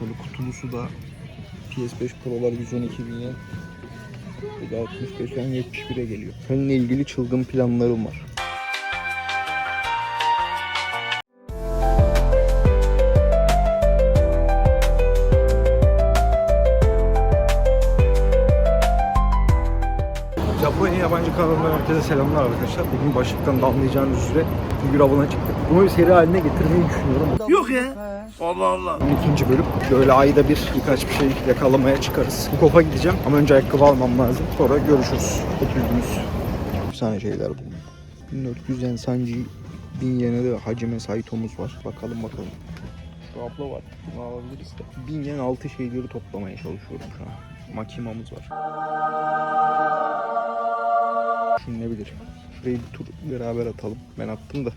Böyle kutulusu da PS5 Pro'lar 112 bin yen. Bir de 65 yen 71'e geliyor. Seninle ilgili çılgın planlarım var. Japonya yabancı kanalından herkese selamlar arkadaşlar. Bugün başlıktan da anlayacağınız üzere figür avına çıktık. Bunu seri haline getirmeyi düşünüyorum. Yok ya. Allah Allah. İkinci bölüm. Böyle ayda bir birkaç bir şey yakalamaya çıkarız. Kofa gideceğim ama önce ayakkabı almam lazım. Sonra görüşürüz. Öpüldünüz. Efsane şeyler bu. 1400 yen Sanji 1000 yene de Hacime Saito'muz var. Bakalım bakalım. Şu abla var. Bunu alabiliriz de. 1000 yen altı şeyleri toplamaya çalışıyorum şu an. Makimamız var. Düşünülebilir. Şurayı bir tur beraber atalım. Ben attım da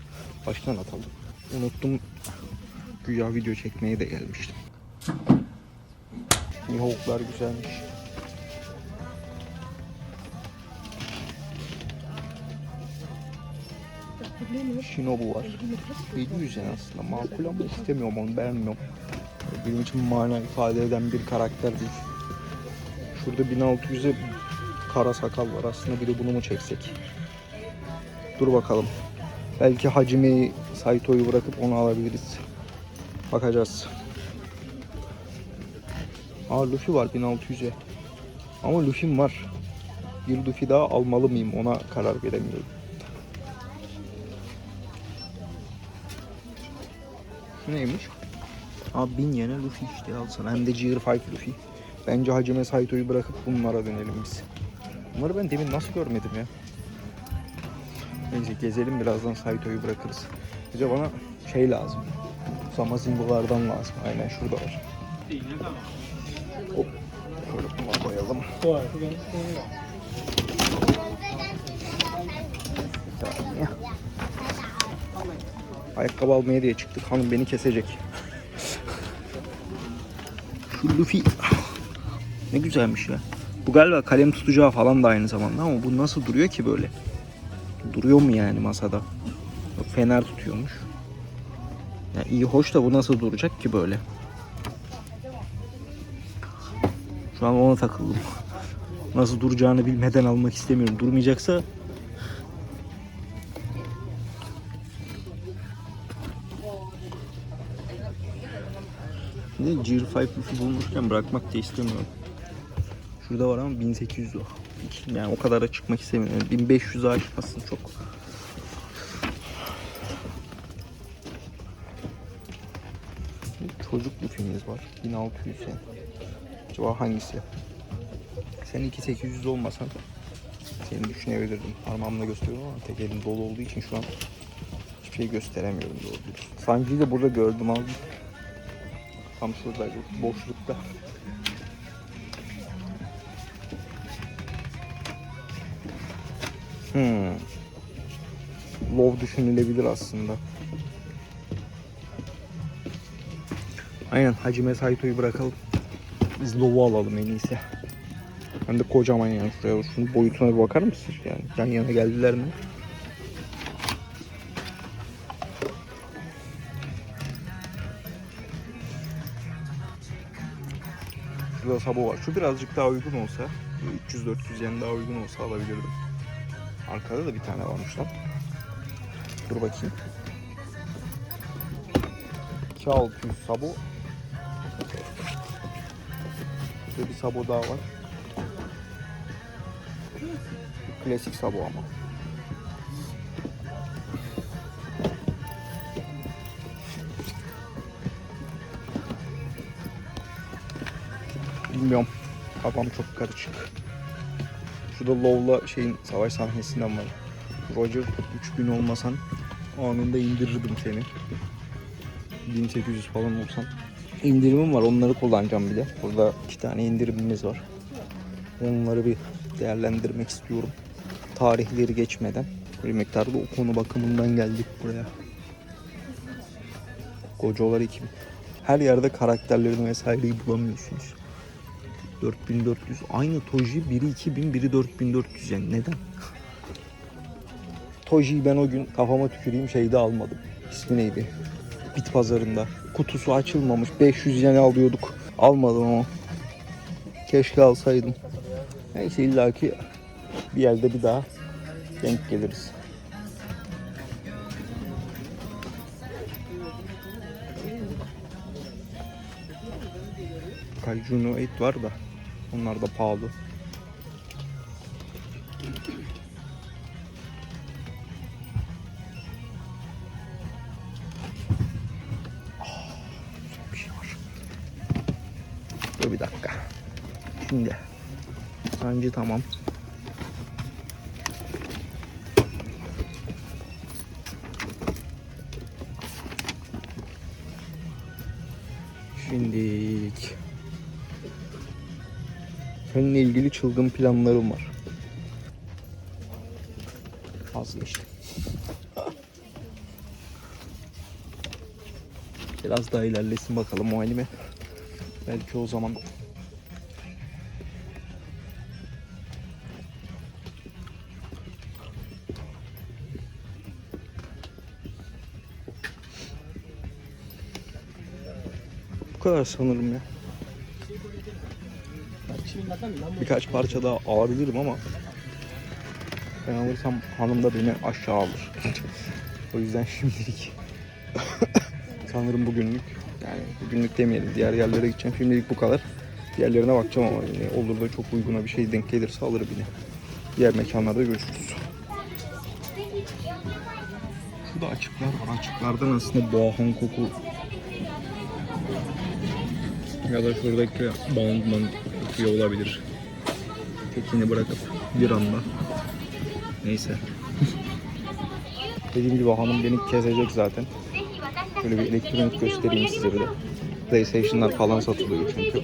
baştan atalım. Unuttum Güya video çekmeye de gelmiştim. Mihawklar güzelmiş. Shinobu var. 700 yen aslında. Makul ama istemiyorum onu beğenmiyorum. Benim için mana ifade eden bir karakter değil. Şurada 1600'e kara sakal var. Aslında bir de bunu mu çeksek? Dur bakalım. Belki Hacime'yi Saito'yu bırakıp onu alabiliriz. Bakacağız. Aa Luffy var 1600'e. Ama Luffy'm var. Bir Luffy daha almalı mıyım ona karar veremiyorum. Şu neymiş? Abi 1000 yene Luffy işte alsana. Hem de Gear 5 Luffy. Bence Hacime Saito'yu bırakıp bunlara dönelim biz. Bunları ben demin nasıl görmedim ya? Neyse gezelim birazdan Saito'yu bırakırız. Bir de bana şey lazım. Zamazingolardan lazım. Aynen şurada var. Hop. Şöyle buna koyalım. Ayakkabı almaya diye çıktık. Hanım beni kesecek. Şu Luffy ne güzelmiş ya. Bu galiba kalem tutacağı falan da aynı zamanda ama bu nasıl duruyor ki böyle? Duruyor mu yani masada? Fener tutuyormuş. Ya iyi hoş da bu nasıl duracak ki böyle? Şu an ona takıldım. Nasıl duracağını bilmeden almak istemiyorum. Durmayacaksa Ne Gear 5 Luffy bulmuşken bırakmak da istemiyorum. Şurada var ama 1800 o. Yani o kadar da çıkmak istemiyorum. Yani 1500 aşmasın çok. Çocuk Luffy'miz var. 1600 yen. Acaba hangisi? Sen 2800 olmasan seni düşünebilirdim. Parmağımla gösteriyorum ama tek elim dolu olduğu için şu an hiçbir şey gösteremiyorum doğru dürüst. Sanji'yi de burada gördüm abi. Tam şuradaydı, boşlukta. Hmm. Love düşünülebilir aslında. Aynen Hacime Saito'yu bırakalım. Biz Love'u alalım en iyisi. Hem de kocaman yani şuraya. Şunun boyutuna bir bakar mısın yani? Yan yana geldiler mi? Şurada Sabo var. Şu birazcık daha uygun olsa, 300-400 yen daha uygun olsa alabilirdim. Arkada da bir tane varmış lan. Dur bakayım. 2600 Sabo. Şurada bir Sabo daha var. Klasik Sabo ama. Bilmiyorum. Kafam çok karışık. Şurada Low'la şeyin savaş sahnesinden var. Roger 3000 olmasan anında indirirdim seni. 1800 falan olsan. İndirimim var onları kullanacağım bir de. Burada iki tane indirimimiz var. Onları bir değerlendirmek istiyorum. Tarihleri geçmeden. Bir miktarda o konu bakımından geldik buraya. Kocalar 2000. Her yerde karakterlerini vesaireyi bulamıyorsunuz. 4400. Aynı Toji biri 2000 biri 4400 yani neden? Toji'yi ben o gün kafama tüküreyim şeyde almadım. İsmi neydi? Bit pazarında. Kutusu açılmamış. 500 yen alıyorduk. Almadım ama. Keşke alsaydım. Neyse illaki bir yerde bir daha denk geliriz. Kaijuno et var da onlar da pahalı. Bir dakika. Şimdi sancı tamam. Şimdi seninle ilgili çılgın planlarım var. Vazgeçtim. Biraz daha ilerlesin bakalım o anime. Belki o zaman Bu kadar sanırım ya. Birkaç parça daha alabilirim ama ben alırsam hanım da beni aşağı alır. o yüzden şimdilik sanırım bugünlük yani bugünlük demeyelim diğer yerlere gideceğim. Şimdilik bu kadar. Diğerlerine bakacağım ama yine olur da çok uyguna bir şey denk gelirse alırım yine. Diğer mekanlarda görüşürüz. Şurada açıklar var. Açıklardan aslında boğa Hankoku ya da şuradaki Boundman okuyor olabilir. Tekini bırakıp bir anda. Neyse. Dediğim gibi hanım beni kesecek zaten. Böyle bir elektronik göstereyim size bir. PlayStation'lar falan satılıyor çünkü.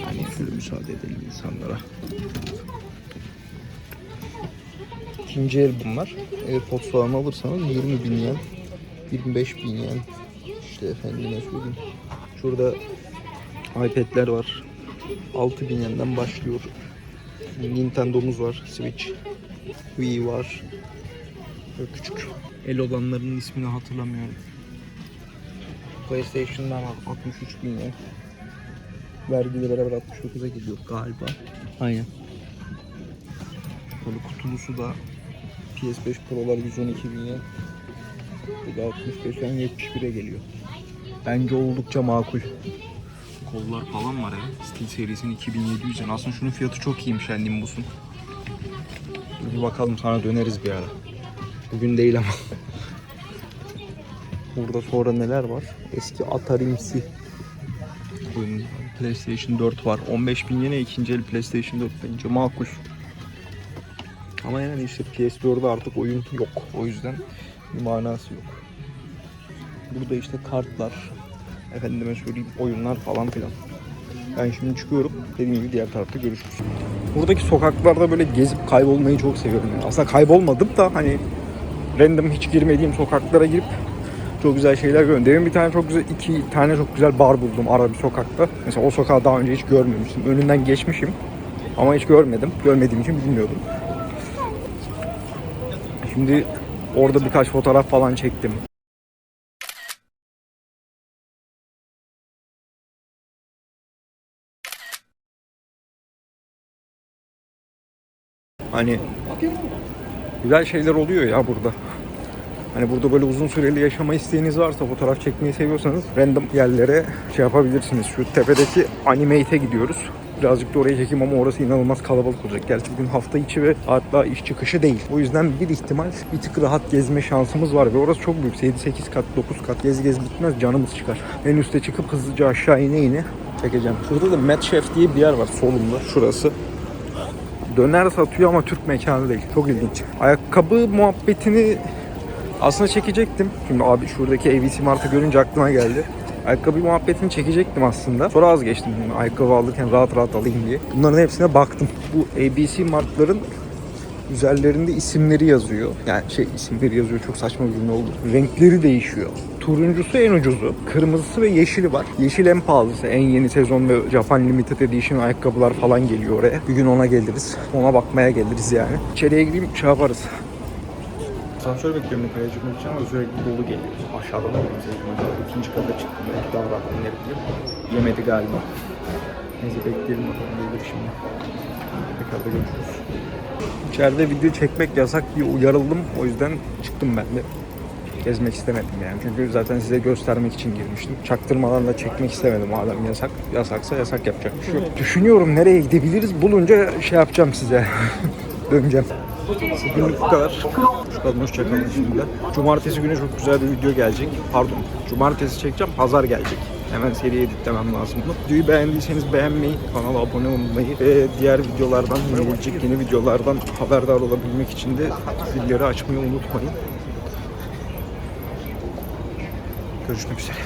Yani şöyle müsaade edelim insanlara. İkinci el bunlar. AirPods falan alırsanız 20 bin yen, 25 bin yen. İşte efendime söyleyeyim. Şurada iPad'ler var. 6000 yenden başlıyor. Nintendo'muz var, Switch, Wii var. Böyle küçük. El olanların ismini hatırlamıyorum. PlayStation'dan var 63 bin yen. Vergiyle beraber 69'a geliyor galiba. Aynen. Böyle kutulusu da PS5 Pro'lar 112 bin yen. Bu da 65 yen 71'e geliyor. Bence oldukça makul. Kollar falan var ya. Steel serisinin 2700 yen. Aslında şunun fiyatı çok iyiymiş. Dur Bir bakalım sana döneriz bir ara. Bugün değil ama. Burada sonra neler var? Eski Atari'msi oyun. PlayStation 4 var. 15 bin yine ikinci el PlayStation 4 bence makul. Ama yani işte PS4'de artık oyun yok. O yüzden bir manası yok. Burada işte kartlar, efendime söyleyeyim oyunlar falan filan. Ben şimdi çıkıyorum. Dediğim gibi diğer tarafta görüşürüz. Buradaki sokaklarda böyle gezip kaybolmayı çok seviyorum. Yani aslında kaybolmadım da hani random hiç girmediğim sokaklara girip çok güzel şeyler görüyorum. Demin bir tane çok güzel, iki tane çok güzel bar buldum ara bir sokakta. Mesela o sokağı daha önce hiç görmemiştim. Önünden geçmişim ama hiç görmedim. Görmediğim için bilmiyordum. Şimdi orada birkaç fotoğraf falan çektim. Hani güzel şeyler oluyor ya burada. Hani burada böyle uzun süreli yaşama isteğiniz varsa, fotoğraf çekmeyi seviyorsanız random yerlere şey yapabilirsiniz. Şu tepedeki Animate'e gidiyoruz. Birazcık da oraya çekeyim ama orası inanılmaz kalabalık olacak. Gerçi bugün hafta içi ve hatta iş çıkışı değil. O yüzden bir ihtimal bir tık rahat gezme şansımız var ve orası çok büyük. 7-8 kat, 9 kat gez gez bitmez canımız çıkar. En üste çıkıp hızlıca aşağı ine ine çekeceğim. Şurada da Mad Chef diye bir yer var solumda şurası. Döner satıyor ama Türk mekanı değil. Çok ilginç. Ayakkabı muhabbetini aslında çekecektim. Şimdi abi şuradaki ABC Mart'ı görünce aklıma geldi. Ayakkabı muhabbetini çekecektim aslında. Sonra vazgeçtim. Yani ayakkabı alırken rahat rahat alayım diye. Bunların hepsine baktım. Bu ABC Mart'ların üzerlerinde isimleri yazıyor. Yani şey isimleri yazıyor çok saçma bir cümle oldu. Renkleri değişiyor. Turuncusu en ucuzu. Kırmızısı ve yeşili var. Yeşil en pahalısı. En yeni sezon ve Japan Limited Edition ayakkabılar falan geliyor oraya. Bir gün ona geliriz. Ona bakmaya geliriz yani. İçeriye gireyim şey yaparız. Asansör bekliyorum yukarıya çıkmak için ama sürekli dolu geliyor. Aşağıda da çıkmadı. İkinci kata çıktım. Belki daha rahat inebilirim. Yemedi galiba. Neyse bekleyelim bakalım gelir şimdi. Tekrar da görüşürüz. İçeride video çekmek yasak diye uyarıldım. O yüzden çıktım ben de. Gezmek istemedim yani. Çünkü zaten size göstermek için girmiştim. Çaktırmadan da çekmek istemedim madem yasak. Yasaksa yasak yapacak bir şey yok. Düşünüyorum nereye gidebiliriz. Bulunca şey yapacağım size. Döneceğim. Bugünlük bu kadar. Hoşçakalın, hoşçakalın şimdi. Cumartesi günü çok güzel bir video gelecek. Pardon, cumartesi çekeceğim, pazar gelecek. Hemen seri editlemem lazım bunu. Videoyu beğendiyseniz beğenmeyi, kanala abone olmayı ve diğer videolardan, gelecek yeni videolardan haberdar olabilmek için de zilleri açmayı unutmayın. Görüşmek üzere.